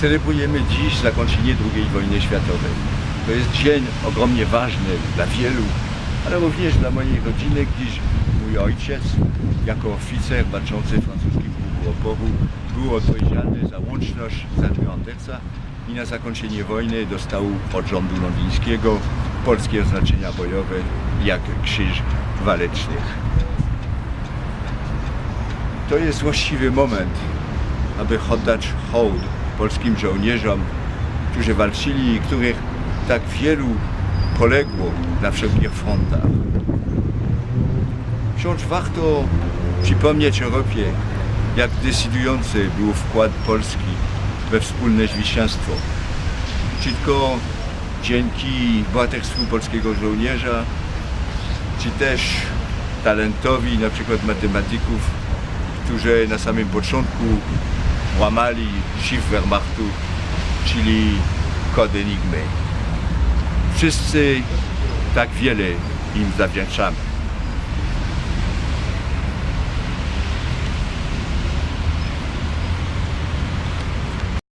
Celebrujemy dziś zakończenie II wojny światowej. To jest dzień ogromnie ważny dla wielu, ale również dla mojej rodziny, gdyż mój ojciec, jako oficer walczący w francuskim pułku oporu, był odpowiedzialny za łączność z Armią Andersa i na zakończenie wojny dostał od rządu londyńskiego polskie oznaczenia bojowe, jak Krzyż Walecznych. To jest właściwy moment, aby oddać hołd polskim żołnierzom, którzy walczyli i których tak wielu poległo na wszelkich frontach. Wciąż warto przypomnieć Europie, jak decydujący był wkład Polski we wspólne zwycięstwo. Czy tylko dzięki bohaterstwu polskiego żołnierza, czy też talentowi na przykład matematyków, którzy na samym początku łamali szyfr Wehrmachtu, czyli kod Enigmy. Wszyscy tak wiele im zawdzięczamy.